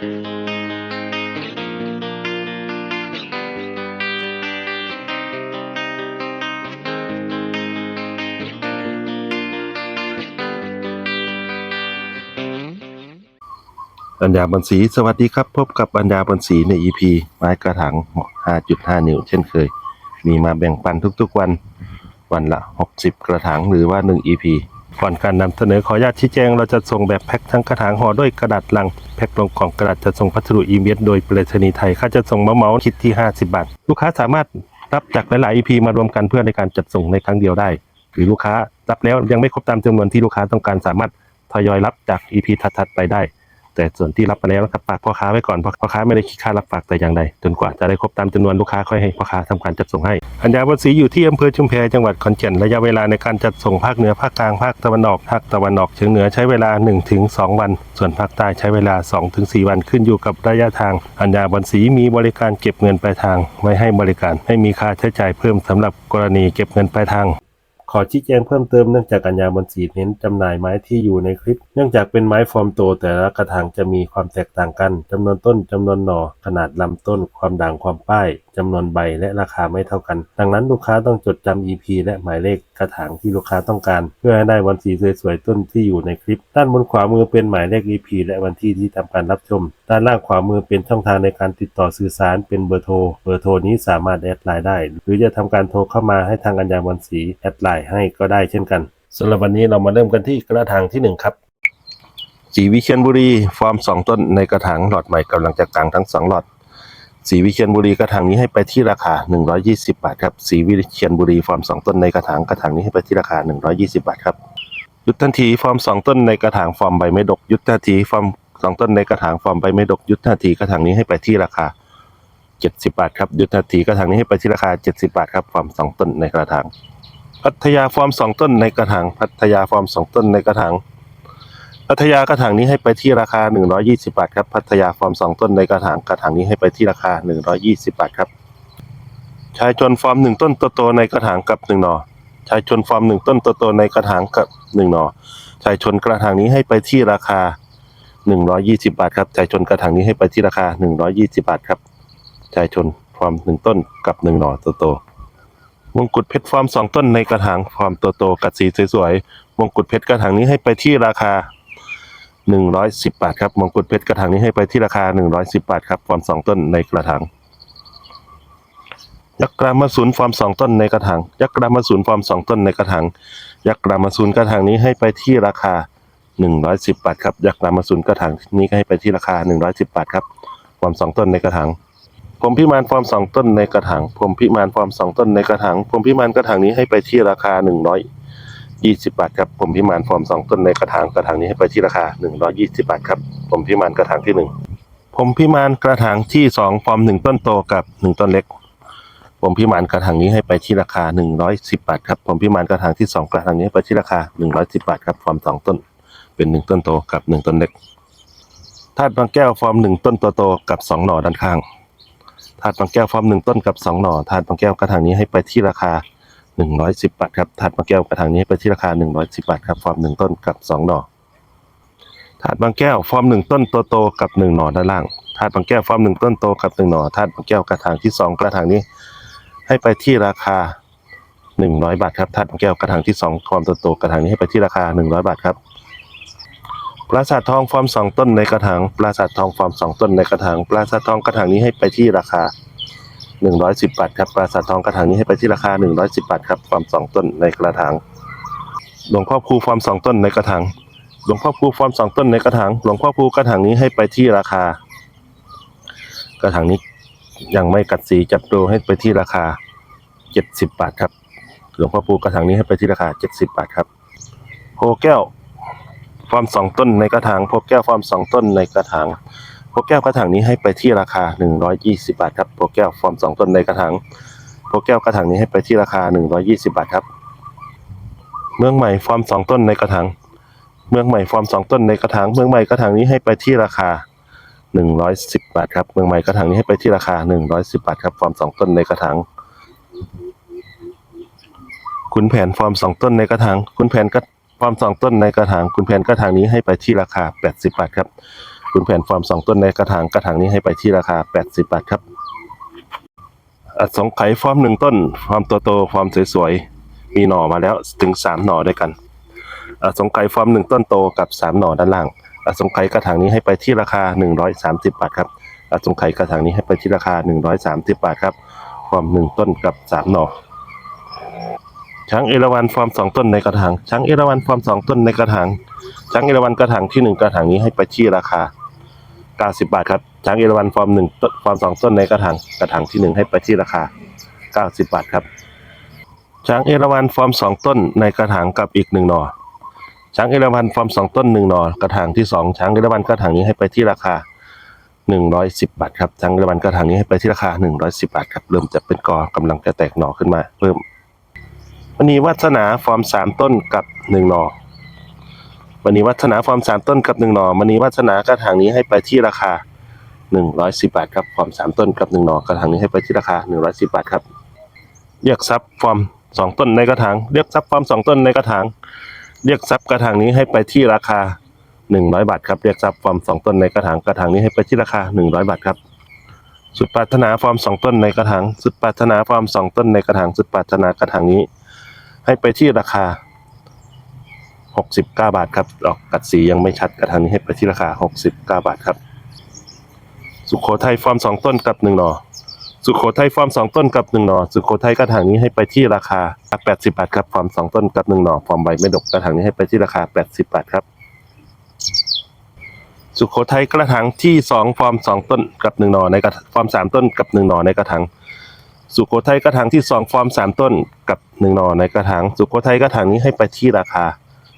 ปัญญาบันสีสวัสดีครับ พบกับปัญญาบันสีใน EP ไม้กระถาง5.5 นิ้ว เช่นเคย มีมาแบ่งปันทุกๆวัน วันละ 60 กระถางหรือว่า 1 EP ก่อนการนำเสนอขออนุญาตชี้แจงเราจะส่งแบบแพ็คทั้งกระถางห่อด้วยกระดาษลัง แพ็คลงกล่องกระดาษจะส่งพัสดุอีเมลโดยไปรษณีย์ไทย ค่าจะส่งมาเมาคิดที่ 50 บาท ลูกค้าสามารถรับจากหลายๆ EP มารวมกันเพื่อในการจัดส่งในครั้งเดียวได้ หรือลูกค้ารับแล้วยังไม่ครบตามจำนวนที่ลูกค้าต้องการสามารถทยอยรับจาก EP ถัดๆไปได้ แต่ส่วนที่รับมาแล้วนะครับฝากพ่อค้าไว้ก่อนเพราะพ่อค้าไม่ได้คิดค่ารับฝากแต่อย่างใดจนกว่าจะได้ครบตามจำนวนลูกค้าค่อยให้พ่อค้าทำการจัดส่งให้อัญญาวัศรีอยู่ที่อำเภอชุมแพจังหวัดขอนแก่นระยะเวลาในการจัดส่งภาคเหนือภาคกลางภาคตะวันออกภาคตะวันออกเฉียงเหนือใช้เวลา 1-2 วัน ส่วนภาคใต้ใช้เวลา 2-4 วันขึ้นอยู่กับระยะทาง อัญญาวัศรีมีบริการเก็บเงินปลายทางไว้ให้บริการไม่มีค่าใช้จ่ายเพิ่มสำหรับกรณีเก็บเงินปลายทาง ขอชี้แจงเพิ่มเติมเนื่องจากกัญญาบนสีเน้นจำหน่ายไม้ที่อยู่ในคลิป เนื่องจากเป็นไม้ฟอร์มโตแต่ละกระถางจะมีความแตกต่างกันจำนวนต้นจำนวนหน่อขนาดลำต้น ความด่างความป้ายจำนวนใบและราคาไม่เท่ากัน ดังนั้นลูกค้าต้องจดจำ EP และหมายเลขกระถางที่ลูกค้าต้องการ เพื่อให้ได้วันสีสวยๆต้นที่อยู่ในคลิป ด้านบนขวามือเป็นหมายเลข EP และวันที่ที่ทำการรับชม ด้านล่างขวามือเป็นช่องทางในการติดต่อสื่อสารเป็นเบอร์โทร เบอร์โทรนี้สามารถแอดไลน์ได้ หรือจะทำการโทรเข้ามาให้ทางอัญญาวันสีแอดไลน์ให้ก็ได้เช่นกันสำหรับวันนี้เรามาเริ่มกันที่กระถางที่หนึ่งครับสีวิเชียรบุรีฟอร์มสองต้นในกระถางหลอดใหม่กำลังจะกลางทั้งสองหลอดสีวิเชียรบุรีกระถางนี้ให้ไปที่ราคา 120 บาทครับสีวิเชียรบุรีฟอร์มสองต้นในกระถางกระถางนี้ให้ไปที่ราคา 120 บาทครับยุทธันทีฟอร์มสองต้นในกระถางฟอร์มใบไม่ดก ยุทธทีฟอร์มสองต้นในกระถางฟอร์มใบไม่ดก ยุทธทีกระถางนี้ให้ไปที่ราคา 70 บาทครับยุทธทีกระถางนี้ให้ไปที่ราคา 70 บาทครับฟอร์มสองต้นในกระถาง พัทยาฟอร์มสองต้นในกระถางพัทยาฟอร์มสองต้นในกระถางพัทยากระถางนี้ให้ไปที่ราคา 120 บาทครับพัทยาฟอร์มสองต้นในกระถางกระถางนี้ให้ไปที่ราคา 120 บาทครับชายชนฟอร์มหนึ่งต้นโตๆในกระถางกับหนึ่งหน่อชายชนฟอร์มหนึ่งต้นโตๆในกระถางกับหนึ่งหน่อชายชนกระถางนี้ให้ไปที่ราคา 120 บาทครับชายชนกระถางนี้ให้ไปที่ราคา 120 บาทครับชายชนฟอร์มหนึ่งต้นกับหนึ่งหน่อโตๆ มงกุฎเพชรฟอร์มสองต้นในกระถางฟอร์มโตๆกับสีสวยๆมงกุฎเพชรกระถางนี้ให้ไปที่ราคา 110 บาทครับมงกุฎเพชรกระถางนี้ให้ไปที่ราคา 110 บาทครับฟอร์มสองต้นในกระถางยักษ์กรามาศูนย์ฟอร์มสองต้นในกระถางยักษ์กรามาศูนย์ฟอร์มสองต้นในกระถางยักษ์กรามาศูนย์กระถางนี้ให้ไปที่ราคา 110 บาทครับยักษ์กรามาศูนย์กระถางนี้ก็ให้ไปที่ราคา 110 บาทครับฟอร์มสองต้นในกระถาง ผมพิมานฟอร์มสองต้นในกระถางผมพิมานฟอร์มสองต้นในกระถางผมพิมานกระถางนี้ให้ไปที่ราคา120บาทครับผมพิมานฟอร์มสองต้นในกระถางกระถางนี้ให้ไปที่ราคา120บาทครับผมพิมานกระถางที่หนึ่งผมพิมานกระถางที่สองฟอร์มหนึ่งต้นโตกับหนึ่งต้นเล็ก ผมพิมานกระถางนี้ให้ไปที่ราคา110บาทครับผมพิมานกระถางที่สองกระถางนี้ไปที่ราคา110บาทครับฟอร์มสองต้น เป็นหนึ่งต้นโตกับหนึ่งต้นเล็กธาตุบางแก้วฟอร์มหนึ่งต้นโตๆกับสองหน่อด้านข้าง ถาดบางแก้วฟอร์มหนึ่งต้นกับสองหน่อถาดบางแก้วกระถางนี้ให้ไปที่ราคาหนึ่งร้อยสิบบาทครับถาดบางแก้วกระถางนี้ให้ไปที่ราคาหนึ่งร้อยสิบบาทครับฟอร์มหนึ่งต้นกับสองหน่อถาดบางแก้วฟอร์มหนึ่งต้นโตกับหนึ่งหน่อด้านล่างถาดบางแก้วฟอร์มหนึ่งต้นโตกับหนึ่งหน่อถาดบางแก้วกระถางที่สองกระถางนี้ให้ไปที่ราคาหนึ่งร้อยบาทครับถาดบางแก้วกระถางที่สองฟอร์มโตกระถางนี้ให้ไปที่ราคาหนึ่งร้อยบาทครับ ปราสาททองฟอร์มสองต้นในกระถางปราสาททองฟอร์มสองต้นในกระถางปราสาททองกระถางนี้ให้ไปที่ราคาหนึ่งร้อยสิบบาทครับปราสาททองกระถางนี้ให้ไปที่ราคาหนึ่งร้อยสิบบาทครับฟอร์มสองต้นในกระถางหลวงพ่อครูฟอร์มสองต้นในกระถางหลวงพ่อครูฟอร์มสองต้นในกระถางหลวงพ่อครูกระถางนี้ให้ไปที่ราคา กระถางนี้ยังไม่กัดสีจับโดให้ไปที่ราคาเจ็ดสิบบาทครับหลวงพ่อครูกระถางนี้ให้ไปที่ราคาเจ็ดสิบบาทครับโพแก้ว ฟอร์มสองต้นในกระถางโพแก้วฟอร์มสองต้นในกระถางโพแก้วกระถางนี้ให้ไปที่ราคา 120 บาทครับโพแก้วฟอร์มสองต้นในกระถางโพแก้วกระถางนี้ให้ไปที่ราคา 120 บาทครับ เมืองใหม่ฟอร์มสองต้นในกระถางเมืองใหม่ฟอร์มสองต้นในกระถางเมืองใหม่กระถางนี้ให้ไปที่ราคา 110 บาทครับเมืองใหม่กระถางนี้ให้ไปที่ราคา 110 บาทครับฟอร์มสองต้นในกระถางคุณแผนฟอร์มสองต้นในกระถางคุณแผนก็ ฟอร์มสองต้นในกระถางคุณแผนกระถางนี้ให้ไปที่ราคา 80 บาทครับ คุณแผนฟอร์มสองต้นในกระถางกระถางนี้ให้ไปที่ราคา 80 บาทครับอสงไขยฟอร์มหนึ่งต้นฟอร์มตัวโตฟอร์มสวยๆมีหน่อมาแล้วถึง 3 หน่อด้วยกันอสงไขยฟอร์มหนึ่งต้นโตกับ 3 หน่อด้านล่างอสงไขยกระถางนี้ให้ไปที่ราคา 130 บาทครับอสงไขยกระถางนี้ให้ไปที่ราคา 130 บาทครับฟอร์มหนึ่งต้นกับ 3 หน่อ ช้างเอราวัณฟอร์มสองต้นในกระถาง ช้างเอราวัณฟอร์มสองต้นในกระถาง ช้างเอราวัณกระถางที่หนึ่งกระถางนี้ให้ไปที่ราคา90บาทครับ ช้างเอราวัณฟอร์มหนึ่งต้นฟอร์มสองต้นในกระถาง กระถางที่หนึ่งให้ไปที่ราคา90บาทครับ ช้างเอราวัณฟอร์มสองต้นในกระถางกับอีกหนึ่งหน่อ ช้างเอราวัณฟอร์มสองต้นหนึ่งหน่อกระถางที่สองช้างเอราวัณกระถางนี้ให้ไปที่ราคา110บาทครับช้างเอราวัณกระถางนี้ให้ไปที่ราคา110บาทครับ เริ่มจะเป็นกอกำลังจะแตกหน่อขึ้นมาเพิ่ม มณีวัฒนาฟอร์มสามต้นกับหนึ่งหน่อมณีวัฒนาฟอร์มสามต้นกับหนึ่งหน่อมณีวัฒนากระถางนี้ให้ไปที่ราคาหนึ่งร้อยสิบาทครับฟอร์มสามต้นกับหนึ่งหน่อกระถางนี้ให้ไปที่ราคาหนึ่งร้อยสิบาทครับเรียกทรัพย์ฟอร์มสองต้นในกระถางเรียกทรัพย์ฟอร์มสองต้นในกระถางเรียกทรัพย์กระถางนี้ให้ไปที่ราคาหนึ่งร้อยบาทครับเรียกทรัพย์ฟอร์มสองต้นในกระถางกระถางนี้ให้ไปที่ราคาหนึ่งร้อยบาทครับสุดปรารถนาฟอร์มสองต้นในกระถางสุดปรารถนาฟอร์มสองต้นในกระถางสุดปรารถนากระถางนี้ ให้ไปที่ราคา 69 บาทครับออกกัดสียังไม่ชัดกระถางนี้ให้ไปที่ราคา 69 บาทครับ สุโขทัยฟอร์มสองต้นกับหนึ่งหน่อสุโขทัยฟอร์มสองต้นกับหนึ่งหน่อสุโขทัยกระถางนี้ให้ไปที่ราคา 80 บาทครับฟอร์มสองต้นกับหนึ่งหน่อฟอร์มใบไม่ดกกระถางนี้ให้ไปที่ราคา 80 บาทครับ สุโขทัยกระถางที่สองฟอร์มสองต้นกับหนึ่งหน่อในกระฟอร์มสามต้นกับหนึ่งหน่อในกระถาง สุโขทัยกระถางที่สองฟอร์มสามต้นกับหนึ่งนอในกระถางสุโขทัยกระถางนี้ให้ไปที่ราคา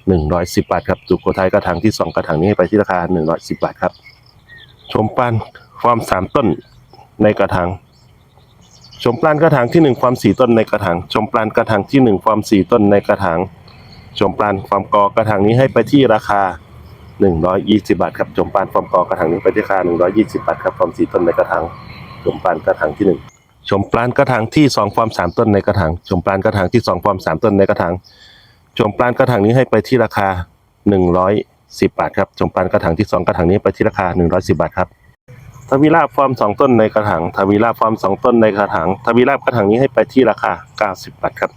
หนึ่งร้อยสิบบาทครับสุโขทัยกระถางที่สองกระถางนี้ให้ไปที่ราคาหนึ่งร้อยสิบบาทครับ ชมปานฟอร์มสามต้นในกระถางชมปลานกระถางที่หนึ่งฟอร์มสี่ต้นในกระถางชมปลานกระถางที่หนึ่งฟอร์มสี่ต้นในกระถางชมปลานฟอร์มกอกระถางนี้ให้ไปที่ราคาหนึ่งร้อยยี่สิบาทครับชมปลานฟอร์มกอกระถางนี้ไปที่ราคาหนึ่งร้อยยี่สิบาทครับฟอร์มสี่ต้นในกระถางชมปลานกระถางที่หนึ่ง ชมปลานกระถางที่สองฟอร์มสามต้นในกระถางชมปลานกระถางที่สองฟอร์มสามต้นในกระถางชมปลานกระถางนี้ให้ไปที่ราคาหนึ่งร้อยสิบบาทครับชมปลานกระถางที่สองกระถางนี้ไปที่ราคาหนึ่งร้อยสิบาทครับทวีราบฟอร์มสองต้นในกระถางทวีราบฟอร์มสองต้นในกระถางทวีราบกระถางนี้ให้ไปที่ราคาเก้าสิบบาทครับ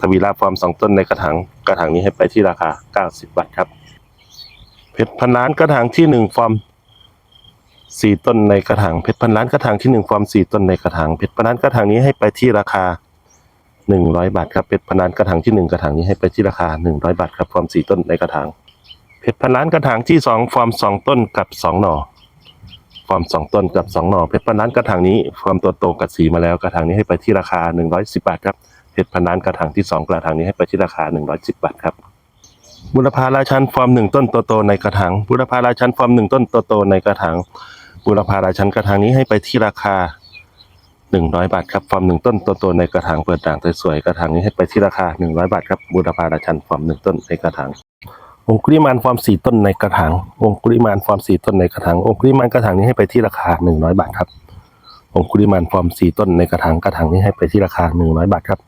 ทวีราบฟอร์มสองต้นในกระถางกระถางนี้ให้ไปที่ราคาเก้าสิบบาทครับเพชรพันล้านกระถางที่หนึ่งฟอร์ม สี่ต้นในกระถางเพชรพันล้านกระถางที่หนึ่งฟอร์มสี่ต้นในกระถางเพชรพันล้านกระถางนี้ให้ไปที่ราคาหนึ่งร้อยบาทครับเพชรพันล้านกระถางที่หนึ่งกระถางนี้ให้ไปที่ราคาหนึ่งร้อยบาทครับฟอร์มสี่ต้นในกระถางเพชรพันล้านกระถางที่สองฟอร์มสองต้นกับสองหน่อฟอร์มสองต้นกับสองหน่อเพชรพันล้านกระถางนี้ฟอร์มตัวโตกับสีมาแล้วกระถางนี้ให้ไปที่ราคาหนึ่งร้อยสิบบาทครับเพชรพันล้านกระถางที่สองกระถางนี้ให้ไปที่ราคาหนึ่งร้อยสิบบาทครับบุรพาราชันฟอร์มหนึ่งต้นโตๆในกระถางบุรพาราชันฟอร์มหนึ่งต้นโตๆในกระถาง บุรพาราชันกระถางนี้ให้ไปที่ราคาหนึ่งร้อยบาทครับฟอร์มหนึ่งต้นโตๆในกระถางเปิดด่างสวยๆกระถางนี้ให้ไปที่ราคาหนึ่งร้อยบาทครับบุรพาราชันฟอร์มหนึ่งต้นในกระถางองคุลิมานฟอร์มสี่ต้นในกระถางองคุลิมานฟอร์มสี่ต้นในกระถางองคุลิมานกระถางนี้ให้ไปที่ราคาหนึ่งร้อยบาทครับองคุลิมานฟอร์มสี่ต้นในกระถางกระถางนี้ให้ไปที่ราคาหนึ่งร้อยบาทครับ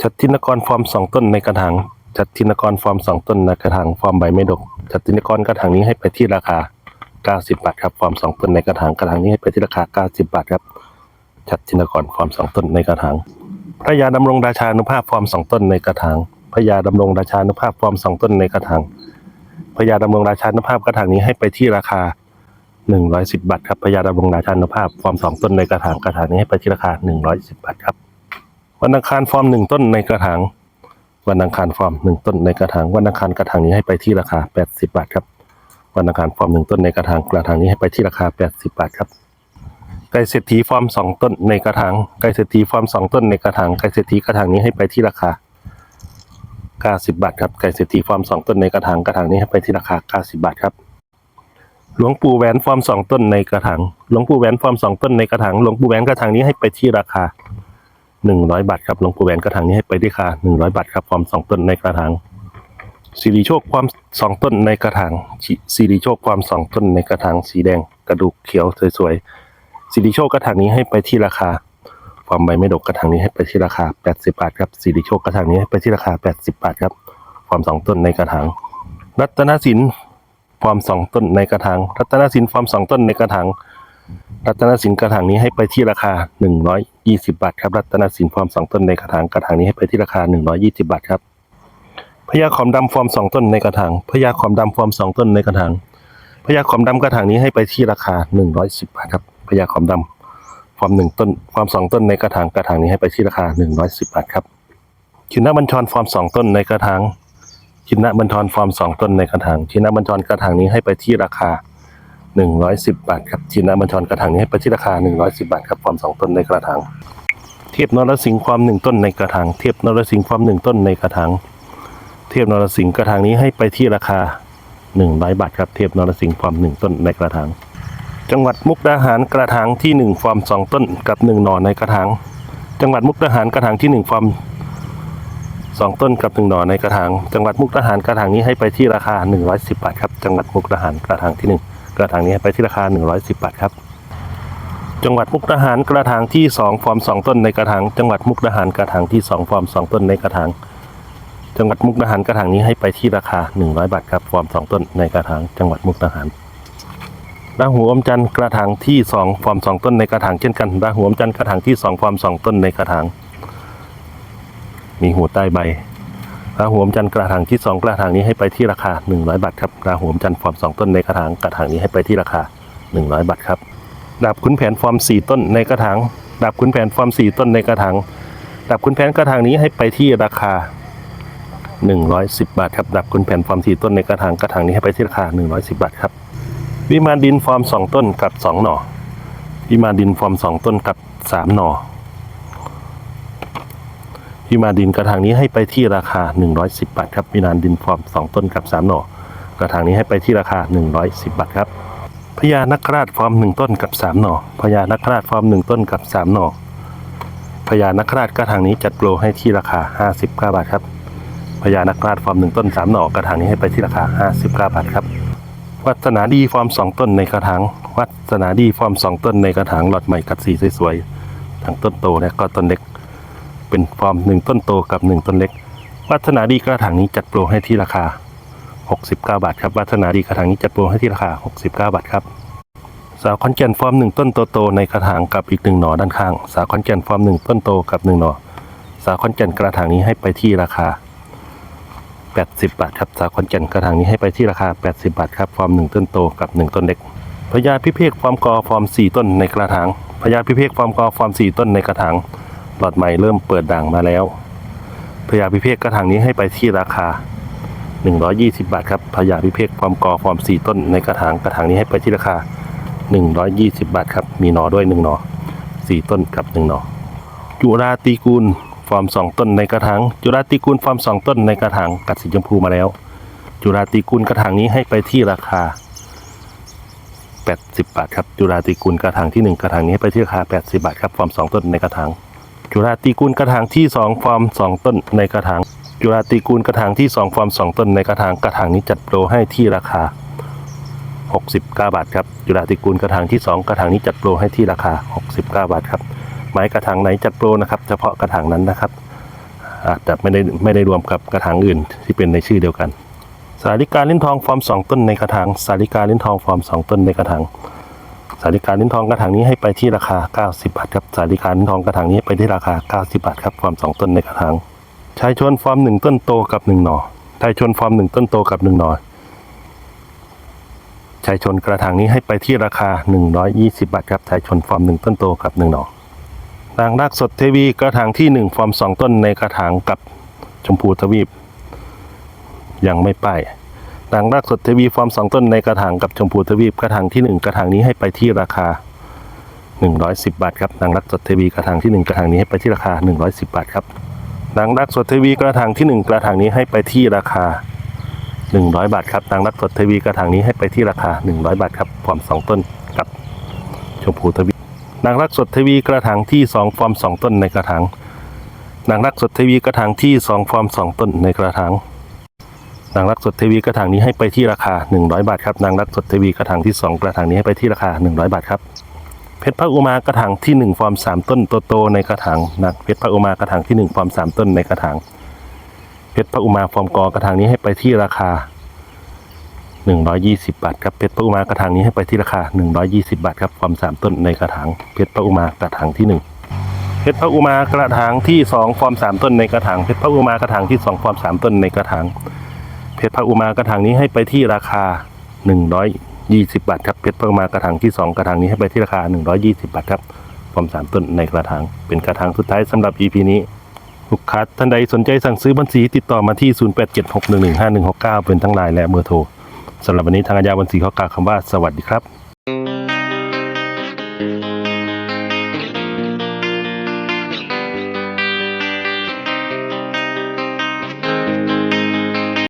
ชัดทินกรฟอร์มสองต้นในกระถางชัดทินกรฟอร์มสองต้นในกระถางฟอร์มใบไม่ดกชัดทินกรกระถางนี้ให้ไปที่ราคา 90 บาทครับ ฟอร์มสองต้นในกระถาง กระถางนี้ให้ไปที่ราคา 90 บาทครับ ชัดทินกร ฟอร์มสองต้นในกระถาง พระยาดำรงราชานุภาพ ฟอร์มสองต้นในกระถาง พระยาดำรงราชานุภาพ ฟอร์มสองต้นในกระถาง พระยาดำรงราชานุภาพกระถางนี้ให้ไปที่ราคา 110 บาทครับ พระยาดำรงราชานุภาพ ฟอร์มสองต้นในกระถาง กระถางนี้ให้ไปที่ราคา 110 บาทครับ วันอังคาร ฟอร์มหนึ่งต้นในกระถาง วันอังคาร ฟอร์มหนึ่งต้นในกระถาง วันอังคารกระถางนี้ให้ไปที่ราคา 80 บาทครับ วันอังคารฟอร์มหนึ่งต้นในกระถางกระถางนี้ให้ไปที่ราคา 80 บาทครับไก่เศรษฐีฟอร์มสองต้นในกระถางไก่เศรษฐีฟอร์มสองต้นในกระถางไก่เศรษฐีกระถางนี้ให้ไปที่ราคา90 บาทครับไก่เศรษฐีฟอร์มสองต้นในกระถางกระถางนี้ให้ไปที่ราคา 90 บาทครับหลวงปู่แหวนฟอร์มสองต้นในกระถางหลวงปู่แหวนฟอร์มสองต้นในกระถางหลวงปู่แหวนกระถางนี้ให้ไปที่ราคาหนึ่งร้อยบาทครับหลวงปู่แหวนกระถางนี้ให้ไปที่ราคาหนึ่งร้อยบาทครับฟอร์มสองต้นในกระถาง สิริโชคความสองต้นในกระถางสิริโชคความสองต้นในกระถางสีแดงกระดูกเขียวสวยๆสิริโชคกระถางนี้ให้ไปที่ราคาฟอร์มใบไม่ดกกระถางนี้ให้ไปที่ราคา 80 บาทครับสิริโชคกระถางนี้ให้ไปที่ราคา 80 บาทครับฟอร์มสองต้นในกระถางรัตนสินฟอร์มสองต้นในกระถางรัตนสินฟอร์มสองต้นในกระถางรัตนสินกระถางนี้ให้ไปที่ราคาหนึ่งร้อยยี่สิบาทครับรัตนสินฟอร์มสองต้นในกระถางกระถางนี้ให้ไปที่ราคาหนึ่งร้อยี่สิบาทครับ พญาขอมดำฟอร์มสองต้นในกระถางพญาขอมดำฟอร์มสองต้นในกระถางพญาขอมดำกระถางนี้ให้ไปที่ราคาหนึ่งร้อยสิบบาทครับพญาขอมดำฟอร์มหนึ่งต้นฟอร์มสองต้นในกระถางกระถางนี้ให้ไปที่ราคาหนึ่งร้อยสิบบาทครับชินบัญชรฟอร์มสองต้นในกระถางชินบัญชรฟอร์มสองต้นในกระถางชินบัญชรกระถางนี้ให้ไปที่ราคาหนึ่งร้อยสิบบาทครับชินบัญชรกระถางนี้ให้ไปที่ราคาหนึ่งร้อยสิบาทครับฟอร์มสองต้นในกระถางเทียบนรสิงห์ความหนึ่งต้นในกระถางเทียบนรสิงห์ความหนึ่งต้นในกระถาง เทียบนรสิงห์กระถางนี้ให้ไปที่ราคาหนึ่งร้อยบาทครับเทียบนรสิงห์ความหนึ่งต้นในกระถาง จังหวัดมุกดาหารกระถางที่หนึ่งฟอร์มสองต้นกับหนึ่งหน่อในกระถาง จังหวัดมุกดาหารกระถางที่หนึ่งฟอร์มสองต้นกับหนึ่งหน่อในกระถาง จังหวัดมุกดาหารกระถางนี้ให้ไปที่ราคา 110 บาทครับ จังหวัดมุกดาหารกระถางที่หนึ่งกระถางนี้ให้ไปที่ราคา 110 บาทครับ จังหวัดมุกดาหารกระถางที่สองฟอร์มสองต้นในกระถาง จังหวัดมุกดาหารกระถางที่สองฟอร์มสองต้นในกระถาง จังหวัดมุกดาหารกระถางนี้ให้ไปที่ราคา 100 บาทครับฟอร์มสองต้นในกระถางจังหวัดมุกดาหารราหูอมจันทร์กระถางที่สองฟอร์มสองต้นในกระถางเช่นกันราหูอมจันทร์กระถางที่สองฟอร์มสองต้นในกระถาง มีหัวใต้ใบราหูอมจันทร์กระถางที่สองกระถางนี้ให้ไปที่ราคา 100 บาทครับราหูอมจันทร์ฟอร์มสองต้นในกระถางกระถางนี้ให้ไปที่ราคา 100 บาทครับดาบขุนแผนฟอร์มสี่ต้นในกระถางดาบขุนแผนฟอร์มสี่ต้นในกระถางดาบขุนแผนกระถางนี้ให้ไปที่ราคา 110 บาทครับดาบขุนแผ่นฟอร์มสี่ต้นในกระถางกระถางนี้ให้ไปที่ราคา 110 บาทครับวิมานดินฟอร์มสองต้นกับสองหน่อวิมานดินฟอร์มสองต้นกับสามหน่อพิมานดินกระถางนี้ให้ไปที่ราคา 110 บาทครับพิมานดินฟอร์ม 2 ต้นกับ 3 หน่อกระถางนี้ให้ไปที่ราคา 110 บาทครับพญานักราชฟอร์ม 1 ต้นกับ 3 หน่อพญานักราชฟอร์ม 1 ต้นกับ 3 หน่อพญานักราชกระถางนี้จัดโปรให้ที่ราคา 59 บาทครับ พญานักราชฟอร์ม1ต้น3หน่อกระถางนี้ให้ไปที่ราคา59บาทครับ วัฒนาดีฟอร์ม2ต้นในกระถางวัฒนาดีฟอร์ม2ต้นในกระถางหลอดใหม่กัดสีสวยๆทั้งต้นโตและก็ต้นเล็ก เป็นฟอร์มหนึ่งต้นโตกับหนึ่งต้นเล็ก วัฒนาดีกระถางนี้จัดโปรให้ที่ราคา69บาทครับวัฒนาดีกระถางนี้จัดโปรให้ที่ราคา69บาทครับสาวคอนแก่นฟอร์มหนึ่งต้นโตๆในกระถางกับอีกหนึ่งหน่อด้านข้าง สาวคอนแก่นฟอร์มหนึ่งต้นโตกับหนึ่งหน่อสาวคอนแก่นกระถางนี้ให้ไปที่ราคา 80 บาทครับสาวคอนแก่นกระถางนี้ให้ไปที่ราคา 80 บาทครับฟอร์มหนึ่งต้นโตกับหนึ่งต้นเล็กพญาพิเภกฟอร์มกอฟอร์มสี่ต้นในกระถางพญาพิเภกฟอร์มกอฟอร์มสี่ต้นในกระถางหลอดใหม่เริ่มเปิดด่างมาแล้วพญาพิเภกกระถางนี้ให้ไปที่ราคา 120 บาทครับพญาพิเภกฟอร์มกอฟอร์ม 4 ต้นในกระถางกระถางนี้ให้ไปที่ราคา 120 บาทครับมีหนอด้วย1หน่อ4 ต้นกับ1หน่อจุราตีกูล ฟอร์ม 2 ต้นในกระถางจุราตีกูลฟอร์ม 2 ต้นในกระถางกัดสีชมพูมาแล้ว จุราตีกูลกระถางนี้ให้ไปที่ราคา 80 บาทครับจุฬาตีกุลกระถางที่ 1 กระถางนี้ให้ไปที่ราคา 80 บาทครับฟอร์ม 2 ต้นในกระถางจุฬาตีกุลกระถางที่ 2 ฟอร์ม 2 ต้นในกระถางจุฬาตีกุลกระถางที่ 2 ฟอร์ม 2 ต้นในกระถางกระถางนี้จัดโปรให้ที่ราคา 69 บาทครับจุฬาตีกุลกระถางที่ 2 กระถางนี้จัดโปรให้ที่ราคา 69 บาทครับ ไม้กระถางไหนจัดโปรนะครับ เฉพาะกระถางนั้นนะครับ อาจจะไม่ได้ไม่ได้รวมกับกระถางอื่นที่เป็นในชื่อเดียวกัน สาลิกาลิ้นทองฟอร์ม2ต้นในกระถาง สาลิกาลิ้นทองฟอร์ม2ต้นในกระถาง สาลิกาลิ้นทองกระถางนี้ให้ไปที่ราคา 90 บาทครับ สาลิกาลิ้นทองกระถางนี้ไปที่ราคา 90 บาทครับฟอร์ม2ต้นในกระถาง ชายชนฟอร์ม1ต้นโตกับ1หน่อ ชายชนฟอร์ม1ต้นโตกับ1หน่อชายชนกระถางนี้ให้ไปที่ราคา 120 บาทครับชายชนฟอร์ม1ต้นโตกับ1หน่อ นางรักสดเทวีกระถางที่1ฟอร์ม2 ต้นในกระถางกับชมพูทวีป ยังไม่ป้ายนางรักสดเทวีฟอร์มสองต้นในกระถางกับชมพูทวีปกระถางที่หนึ่งกระถางนี้ให้ไปที่ราคา 110 บาทครับนางรักสดเทวีกระถางที่หนึ่งกระถางนี้ให้ไปที่ราคา 110 บาทครับนางรักสดเทวีกระถางที่หนึ่งกระถางนี้ให้ไปที่ราคา 100 บาทครับนางรักสดเทวีกระถางนี้ให้ไปที่ราคา 100 บาทครับฟอร์มสองต้นกับชมพูทวี นางรักสดเทวีกระถางที่สองฟอร์มสองต้นในกระถางนางรักสดเทวีกระถางที่สองฟอร์มสองต้นในกระถางนางรักสดเทวีกระถางนี้ให้ไปที่ราคา 100 บาทครับนางรักสดเทวีกระถางที่ 2 กระถางนี้ให้ไปที่ราคา 100 บาทครับเพชรพระอุมากระถางที่ 1 ฟอร์ม 3 ต้นโตๆในกระถางนะเพชรพระอุมากระถางที่ 1 ฟอร์ม 3 ต้นในกระถางเพชรพระอุมาฟอร์มกอกระถางนี้ให้ไปที่ราคา 120 บาทครับเพชรพระอุมากระถางนี้ให้ไปที่ราคา 120 บาทครับความสามต้นในกระถางเพชรพระอุมากระถางที่หนึ่งเพชรพระอุมากระถางที่สองฟอร์มสามต้นในกระถางเพชรพระอุมากระถางที่สองฟอร์มสามต้นในกระถางเพชรพระอุมากระถางนี้ให้ไปที่ราคา120บาทครับเพชรพระอุมากระถางที่สองกระถางนี้ให้ไปที่ราคา120บาทครับฟอร์มสามต้นในกระถางเป็นกระถางสุดท้ายสำหรับ EP นี้ลูกค้าท่านใดสนใจสั่งซื้อบัญชีติดต่อมาที่ 0876115169 เป็นทั้งไลน์และเบอร์โทร สำหรับวันนี้ทางอาญาวันศรีขอกล่าวคำว่าสวัสดีครับ